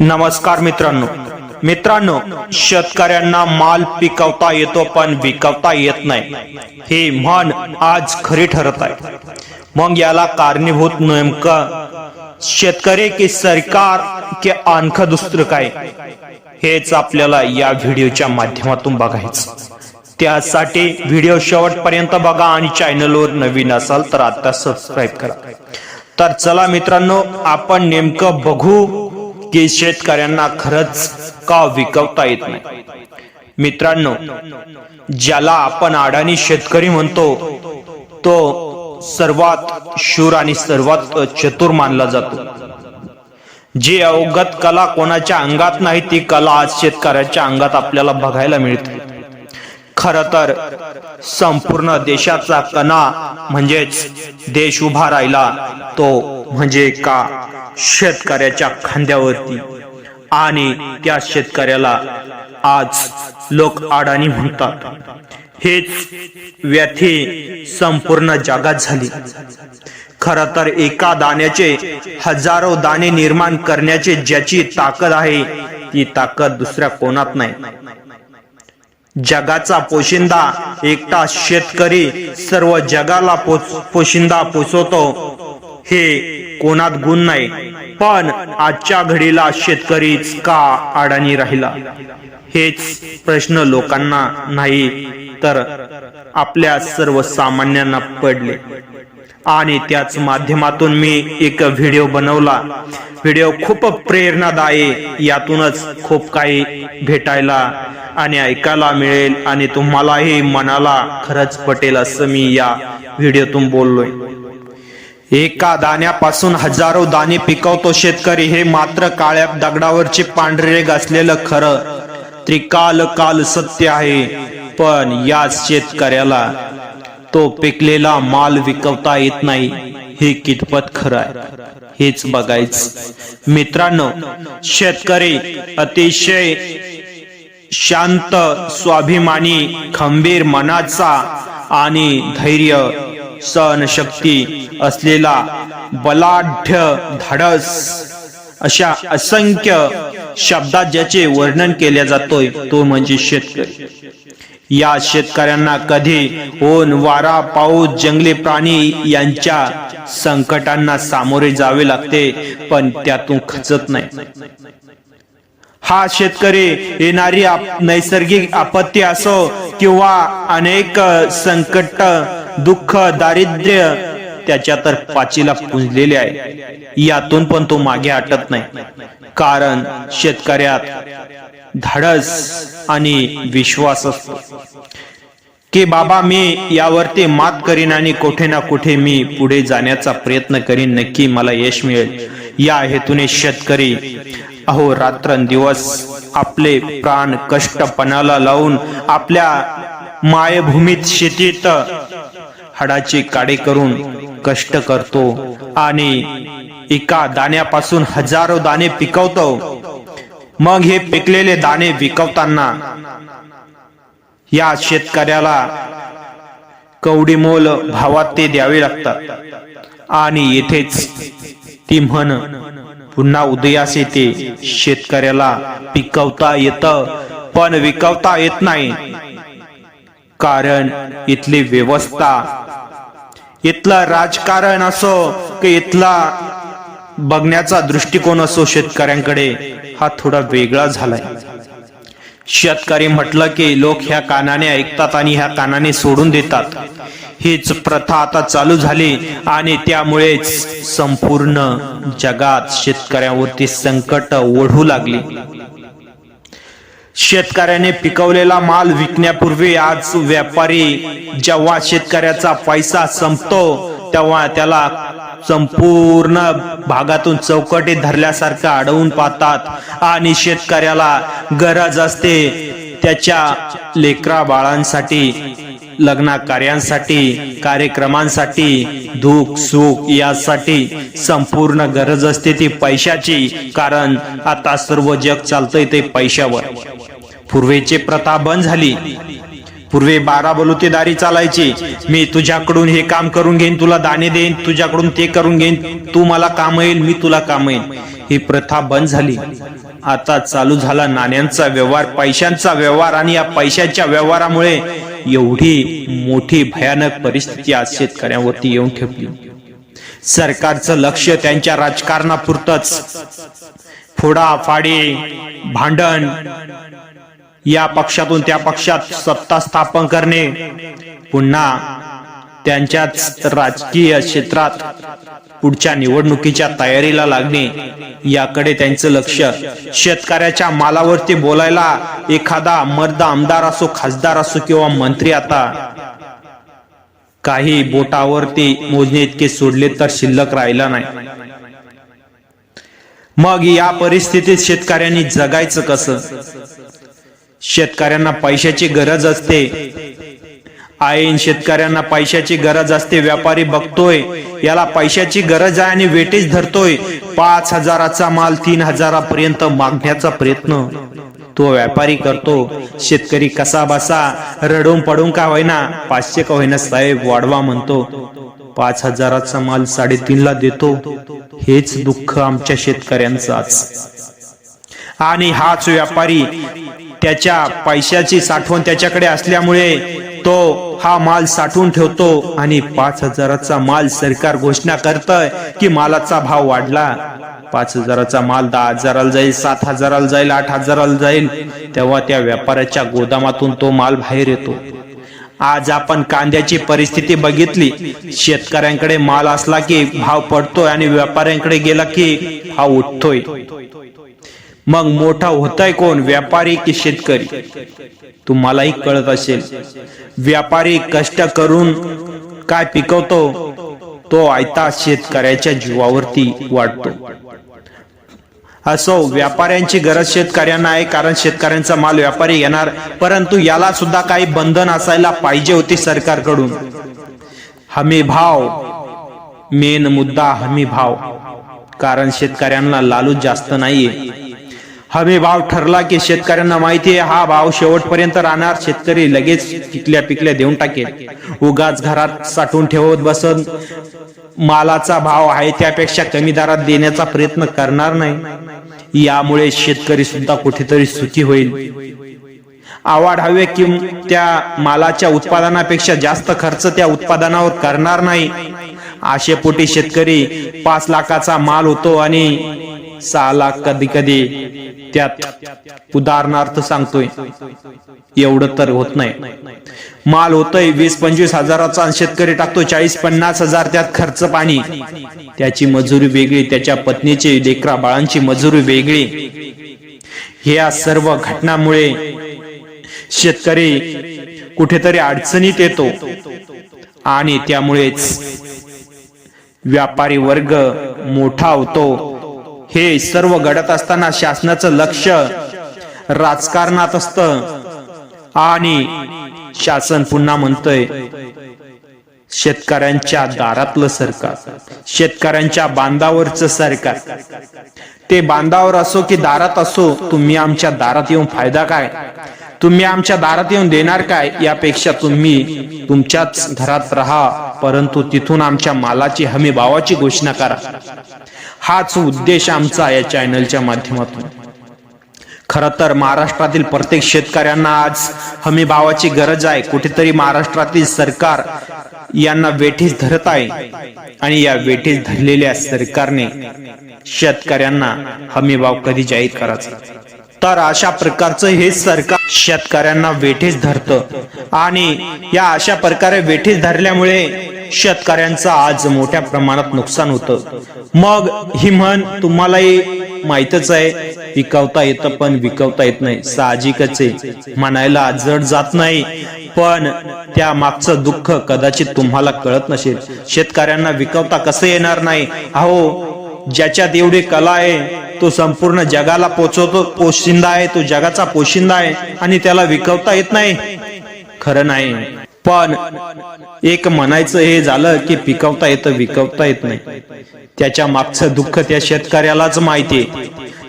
नमस्कार मित्रांनो. मित्रांनो शेतकऱ्यांना माल पिकवता येतो पण विकवता येत नाही. हे म्हण आज खरी ठरत आहे. मग याला कारणीभूत नेमकं शेतकरी की सरकार की आणखं दुसरं काय? हेच आपल्याला या व्हिडिओच्या माध्यमातून बघायचं. त्यासाठी व्हिडिओ शेवटपर्यंत बघा आणि चॅनलवर नवीन असाल तर आता सबस्क्राईब करा. तर चला मित्रांनो आपण नेमकं बघू की शेतकऱ्यांना खरंच का विकवता येत नाही? मित्रांनो ज्याला आपण अडाणी शेतकरी म्हणतो तो सर्वात शूर आणि सर्वात चतुर मानला जातो. जी अवगत कला कोणाच्या अंगात नाही ती कला आज शेतकऱ्याच्या अंगात आपल्याला बघायला मिळते. खर तर संपूर्ण देशाचा कणा म्हणजेच देश उभा राहिला तो म्हणजे का शेतकऱ्याच्या खांद्यावरती. आणि त्या शेतकऱ्याला आज लोक अडाणी म्हणतात. हेच व्यथे संपूर्ण जगात झाली. खर तर एका दाण्याचे हजारो दाणे निर्माण करण्याचे ज्याची ताकद आहे ती ताकद दुसऱ्या कोणात नाही. जगाचा पोशिंदा एकटा शेतकरी सर्व जगाला पोच- पोशिंदा पोचवतो हे कोणात गुण नाही. पण आजच्या घडीला शेतकरीच का अडाणी राहिला? हेच प्रश्न लोकांना नाही तर आपल्या सर्वसामान्यांना पडले. आणि त्याच माध्यमातून मी एक व्हिडिओ बनवला. व्हिडिओ खूप प्रेरणादायी यातूनच खूप काही भेटायला आणि ऐकायला मिळेल आणि तुम्हालाही मनाला खरंच पटेल असं मी या व्हिडिओतून बोललोय. एका दाण्यापासून हजारो दाणे पिकवतो शेतकरी हे मात्र काळ्या दगडावरचे पांढरे असलेलं खरं. त्रिकाल काल सत्य आहे पण याच शेतकऱ्याला तो पिकलेला माल विकवता येत नाही. हे कितपत खरं आहे? हेच बघायचं. मित्रांनो शेतकरी अतिशय शांत स्वाभिमानी खंबीर मनाचा आणि धैर्य सहनशक्ती असलेला बलाढ्य धाडस अशा असंख्य शब्दात ज्याचे वर्णन केले जातोय तो म्हणजे शेतकरी. या शेतकऱ्यांना कधी ऊन वारा पाऊस जंगली प्राणी यांच्या संकटांना सामोरे जावे लागते पण त्यातून खचत नाही. हा शेतकरी येणारी आप- नैसर्गिक आपत्ती असो किंवा अनेक संकट दुःख दारिद्र्य त्याच्या तर पाचीला पुंजलेले आहे. यातून पण तो मागे हटत नाही. कारण शेतकऱ्यात धाडस आणि विश्वास. असतो की बाबा मी यावरती मात करीन आणि कुठे ना कुठे मी पुढे जाण्याचा प्रयत्न करीन. नक्की मला यश मिळेल. या हेतूने शेतकरी अहो रात्रंदिवस आपले प्राण कष्टपणाला लावून आपल्या मायभूमीत शेतीत हाडाची काडे करून कष्ट करतो आणि एका दाण्यापासून हजारो दाणे पिकवतो. मग हे पिकलेले दाणे विकवताना या शेतकऱ्याला कवडी मोल भावात ते द्यावे लागतात. आणि येथेच ती म्हण पुन्हा उदयास येते. शेतकऱ्याला पिकवता येत पण विकवता येत नाही. कारण इथली व्यवस्था इथलं राजकारण असो की इथला बघण्याचा दृष्टिकोन असो शेतकऱ्यांकडे हा थोडा वेगळा झालाय. शेतकरी म्हटलं की लोक ह्या कानाने ऐकतात आणि ह्या कानाने सोडून देतात. हीच प्रथा आता चालू झाली आणि त्यामुळेच संपूर्ण जगात शेतकऱ्यांवरती संकट ओढू लागली. शेतकऱ्याने पिकवलेला माल विकण्यापूर्वी आज व्यापारी जेव्हा शेतकऱ्याचा पैसा संपतो तेव्हा त्याला संपूर्ण भागातून चौकटी धरल्यासारखं अडवून पाहतात. आणि शेतकऱ्याला गरज असते त्याच्या लेकरा बाळांसाठी लग्ना कार्यांसाठी कार्यक्रमांसाठी दुःख सुख यासाठी संपूर्ण गरज असते ती पैशाची. कारण आता सर्व जग चालतंय ते पैशावर. पूर्वीची प्रथा बंद झाली. पूर्वी बारा बलुतेदारी चालायची. मी तुझ्याकडून हे काम करून घेईन तुला दाणे देईन तुझ्याकडून ते करून घेईन. तू मला काम येईल मी तुला काम येईन ही प्रथा बंद झाली. आता चालू झाला नाण्यांचा व्यवहार पैशांचा व्यवहार आणि या पैशाच्या व्यवहारामुळे एवढी मोठी भयानक परिस्थिती आज शेतकऱ्यांवरती येऊन ठेवली सरकारचं लक्ष त्यांच्या राजकारणापुरतच. फोडाफाडी भांडण. या पक्षातून त्या पक्षात सत्ता स्थापन करणे. पुन्हा त्यांच्याच राजकीय क्षेत्रात पुढच्या निवडणुकीच्या तयारीला लागणे. याकडे त्यांचं लक्ष. शेतकऱ्याच्या मालावरती बोलायला एखादा मर्द आमदार असो खासदार असो किंवा मंत्री आता काही बोटावरती मोजणे इतके सोडले तर शिल्लक राहिला नाही. मग या परिस्थितीत शेतकऱ्यांनी जगायचं कसं? शेतकऱ्यांना पैशाची गरज असते. आईन शेतकऱ्यांना पैशाची गरज असते. व्यापारी बघतोय याला पैशाची गरज आहे आणि वेटेज धरतोय. पाच हजाराचा माल तीन हजारापर्यंत मागण्याचा प्रयत्न. तो व्यापारी करतो. शेतकरी कसा बसा रडून पडून का होईना? पाचशे का होईना साहेब वाढवा म्हणतो. पाच हजाराचा माल साडेतीनला देतो. हेच दुःख आमच्या शेतकऱ्यांचाच. आणि हाच व्यापारी त्याच्या पैशाची साठवण त्याच्याकडे असल्यामुळे तो हा माल साठवून ठेवतो आणि पाच हजाराचा माल सरकार घोषणा करतय की मालाचा भाव वाढला. पाच हजाराचा माल दहा हजाराला जाईल सात हजाराला जाईल आठ हजाराला जाईल. तेव्हा त्या व्यापाऱ्याच्या गोदामातून तो माल बाहेर येतो. आज आपण कांद्याची परिस्थिती बघितली. शेतकऱ्यांकडे माल असला की भाव पडतोय आणि व्यापाऱ्यांकडे गेला की भाव उठतोय. मग मोठा होताय कोण? व्यापारी की शेतकरी? तुम्हालाही कळत असेल. व्यापारी कष्ट करून काय पिकवतो? तो आयता शेतकऱ्याच्या जीवावरती वाटतो असो व्यापाऱ्यांची गरज शेतकऱ्यांना आहे कारण शेतकऱ्यांचा माल व्यापारी घेणार परंतु याला सुद्धा काही बंधन असायला पाहिजे होती सरकारकडून. हमी भाव मेन मुद्दा हमी भाव. कारण शेतकऱ्यांना लालूच जास्त नाहीये. हमी भाव ठरला की शेतकऱ्यांना माहिती आहे हा भाव शेवटपर्यंत राहणार. शेतकरी लगेच पिकल्या पिकल्या देऊन टाकेल. उगाच घरात साठवून ठेवत बसत मालाचा भाव आहे त्यापेक्षा कमी दरात देण्याचा प्रयत्न करणार नाही. यामुळे शेतकरी सुद्धा कुठेतरी सुखी होईल. आवाड हवे कि त्या मालाच्या उत्पादनापेक्षा जास्त खर्च त्या उत्पादनावर करणार नाही. आशेपोटी शेतकरी पाच लाखाचा माल होतो आणि सहा लाख कधी कधी त्यात उदाहरणार्थ सांगतोय एवढं तर होत नाही. माल होतोय वीस पंचवीस हजाराचा शेतकरी टाकतो चाळीस पन्नास हजार त्यात खर्च पाणी. त्याची मजुरी वेगळी त्याच्या पत्नीची लेकरा बाळांची मजुरी वेगळी. ह्या सर्व घटनामुळे शेतकरी कुठेतरी अडचणीत येतो आणि त्यामुळेच व्यापारी वर्ग मोठा होतो. हे सर्व घडत असताना शासनाचं लक्ष राजकारणात असत. आणि शासन पुन्हा म्हणतोय शेतकऱ्यांच्या दारातलं सरकार शेतकऱ्यांच्या बांधावरचं सरकार. ते बांधावर असो की दारात असो तुम्ही आमच्या दारात येऊन फायदा काय? तुम्ही आमच्या दारात येऊन देणार काय? यापेक्षा तुम्ही तुमच्याच घरात राहा परंतु तिथून आमच्या मालाची हमी भावाची घोषणा करा. हाच उद्देश आमचा या चॅनलच्या माध्यमातून. खर तर महाराष्ट्रातील प्रत्येक शेतकऱ्यांना आज हमी भावाची गरज आहे. कुठेतरी महाराष्ट्रातील सरकार यांना वेठीस धरत आहे आणि या वेठीस धरलेल्या सरकारने शेतकऱ्यांना हमी भाव कधी जाहीर करायचा? तर अशा प्रकारचं हे सरकार शेतकऱ्यांना वेठीस धरतं. आणि या अशा प्रकारे वेठीस धरल्यामुळे शेतकऱ्यांचं आज मोठ्या प्रमाणात नुकसान होतं. मग ही म्हण तुम्हालाही माहितच आहे. विकवता येतं पण विकवता येत नाही. साहजिकच आहे. म्हणायला जड जात नाही. पण त्या मागचं दुःख कदाचित तुम्हाला कळत नसेल. शेतकऱ्यांना विकवता कसं येणार नाही? अहो ज्याच्यात एवढी कला आहे तो संपूर्ण जगाला पोचवतो. पोशिंदा आहे तो जगाचा पोशिंदा आहे आणि त्याला विकवता येत नाही. खरं नाही. पण एक म्हणायचं हे झालं की पिकवता येतं विकवता येत नाही. त्याच्या मागचं दुःख त्या शेतकऱ्यालाच माहितीये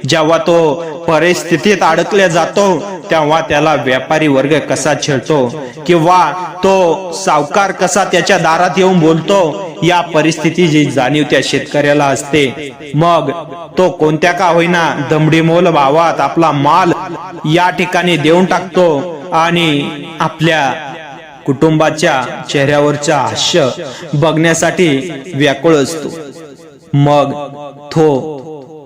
जेव्हा तो परिस्थितीत अडकल्या जातो तेव्हा त्याला व्यापारी वर्ग कसा छेडतो? किंवा तो सावकार कसा त्याच्या दारात येऊन बोलतो? या परिस्थितीची जाणीव त्या शेतकऱ्याला असते. मग तो कोणत्या का होईना दमडीमोल भावात आपला माल या ठिकाणी देऊन टाकतो आणि आपल्या कुटुंबाच्या चेहऱ्यावरचा हास्य बघण्यासाठी व्याकुळ असतो. मग तो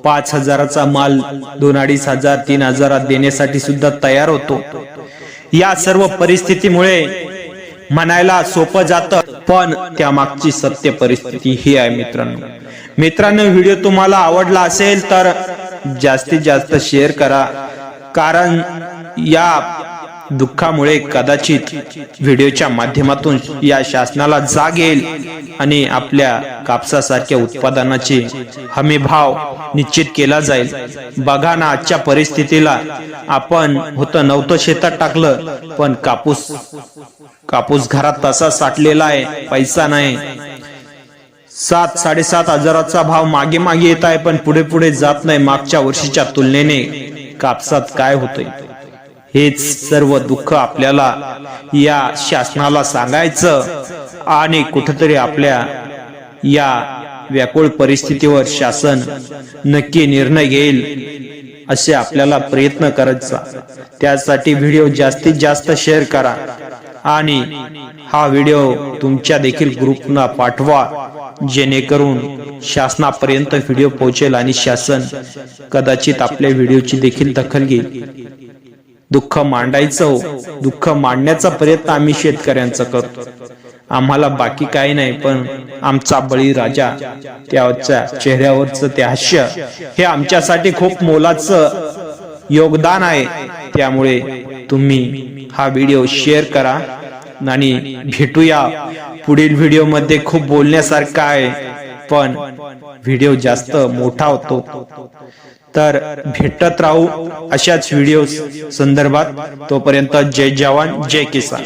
पाच हजाराचा माल दोन अडीच हजार तीन हजारात देण्यासाठी सुद्धा तयार होतो. या सर्व परिस्थितीमुळे म्हणायला सोपं जातं पण त्या मागची सत्य परिस्थिती ही आहे मित्रांनो. मित्रांनो व्हिडिओ तुम्हाला आवडला असेल तर जास्तीत जास्त शेअर करा कारण या दुःखामुळे कदाचित व्हिडिओच्या माध्यमातून या शासनाला जाग येईल आणि आपल्या कापसासारख्या उत्पादनाचे हमी भाव निश्चित केला जाईल. बघा ना आजच्या परिस्थितीला आपण होतं नव्हतं शेतात टाकलं पण कापूस कापूस घरात तसा साठलेला आहे पैसा नाही. सात साडेसात हजाराचा भाव मागे मागे येत आहे पण पुढे पुढे जात नाही मागच्या वर्षीच्या तुलनेने. कापसात काय होतंय? हेच सर्व दुःख आपल्याला या शासनाला सांगायचं आणि कुठंतरी आपल्या या व्याकुळ परिस्थितीवर शासन नक्की निर्णय घेईल असे आपल्याला प्रयत्न करायचा. त्यासाठी व्हिडिओ जास्तीत जास्त शेअर करा आणि हा व्हिडिओ तुमच्या देखील ग्रुपना पाठवा जेणेकरून शासनापर्यंत व्हिडिओ पोहोचेल आणि शासन कदाचित आपल्या व्हिडिओची देखील दखल घेईल. दुःख मांडायचं हो. दुःख मांडण्याचा प्रयत्न आम्ही शेतकऱ्यांचा करतो. आम्हाला बाकी काही नाही पण आमचा बळीराजा त्याच्या चेहऱ्यावरचं ते हास्य हे आमच्यासाठी खूप मोलाचं योगदान आहे. त्यामुळे तुम्ही हा व्हिडिओ शेअर करा आणि भेटूया. पुढील व्हिडिओमध्ये खूप बोलण्यासारखं आहे पण व्हिडिओ जास्त मोठा होतो. तर भेटत राहू अशाच व्हिडिओ संदर्भात. तोपर्यंत जय जवान जय किसान.